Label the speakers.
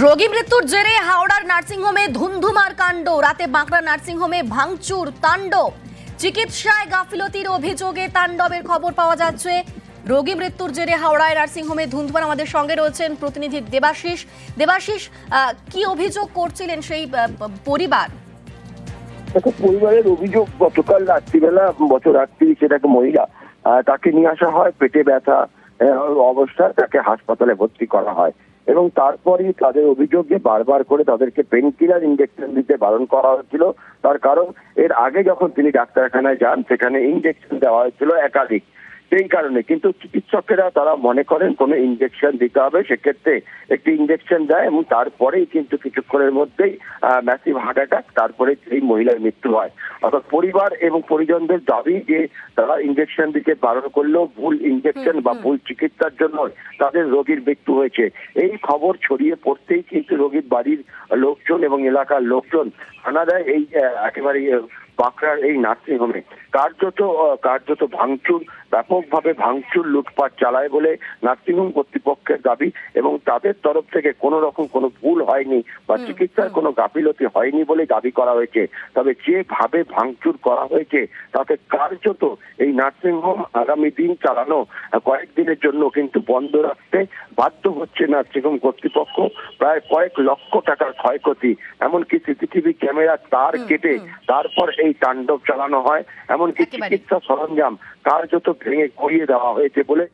Speaker 1: রোগী মৃত্যুর জেরে হাওড়ার নার্সিংহোমে ধুন্ধুমার কাণ্ড। রাতে বাঁকড়া নার্সিংহোমে ভাঙচুর তাণ্ডব চিকিৎসায় গাফিলতির অভিযোগে তাণ্ডবের খবর পাওয়া যাচ্ছে। রোগী মৃত্যুর জেরে হাওড়ায় নার্সিংহোমে ধুন্ধুমার আমাদের সঙ্গে রয়েছেন প্রতিনিধি দেবাশিস। দেবাশিস কি অভিযোগ করছিলেন সেই পরিবার?
Speaker 2: দেখো পরিবারের অভিযোগ গতকাল রাত্রিবেলা বছর আটত্রিশ সেটাকে মহিলা তাকে নিয়ে আসা হয় পেটে ব্যথা আহ, অবস্থায় তাকে হাসপাতালে ভর্তি করা হয়। এবং তারপরেই তাদের অভিযোগ বারবার করে তাদেরকে পেন কিলার ইঞ্জেকশন দিতে বারণ করা হয়েছিল। তার কারণ, এর আগে যখন তিনি ডাক্তারখানায় যান, সেখানে ইঞ্জেকশন দেওয়া হয়েছিল একাধিক। সেই কারণে। কিন্তু চিকিৎসকেরা তারা মনে করেন কোনো ইঞ্জেকশন দিতে হবে সেক্ষেত্রে একটি ইঞ্জেকশন দেয় এবং তারপরেই কিন্তু কিছুক্ষণের মধ্যেই ম্যাসিভ হার্ট অ্যাটাক তারপরে সেই মহিলার মৃত্যু হয়। অর্থাৎ পরিবার এবং পরিজনদের দাবি যে তারা ইঞ্জেকশন দিতে বারণ করলেও ভুল ইঞ্জেকশন বা ভুল চিকিৎসার জন্য তাদের রোগীর মৃত্যু হয়েছে। এই খবর ছড়িয়ে পড়তেই কিন্তু রোগীর বাড়ির লোকজন এবং এলাকার লোকজন আনা দেয় এই একেবারে বাঁকড়ার এই নার্সিং হোমে কার্যত কার্যত ভাঙচুর ব্যাপকভাবে ভাঙচুর লুটপাট চালায় বলে নার্সিংহোম কর্তৃপক্ষের দাবি এবং তাদের তরফ থেকে কোনো রকম কোনো ভুল হয়নি বা চিকিৎসার কোনো গাফিলতি হয়নি বলে দাবি করা হয়েছে। তবে যেভাবে ভাঙচুর করা হয়েছে তাতে কার্যত এই নার্সিংহোম আগামী দিন চালানো কয়েকদিনের জন্য কিন্তু বন্ধ রাখতে বাধ্য হচ্ছে নার্সিংহোম কর্তৃপক্ষ। প্রায় কয়েক লক্ষ টাকার ক্ষয়ক্ষতি এমনকি সিসিটিভি ক্যামেরা তার কেটে তারপর এই তাণ্ডব চালানো হয় এমনকি। চিকিৎসা সরঞ্জাম কার্যত ভেঙে গড়িয়ে দেওয়া হয়েছে বলে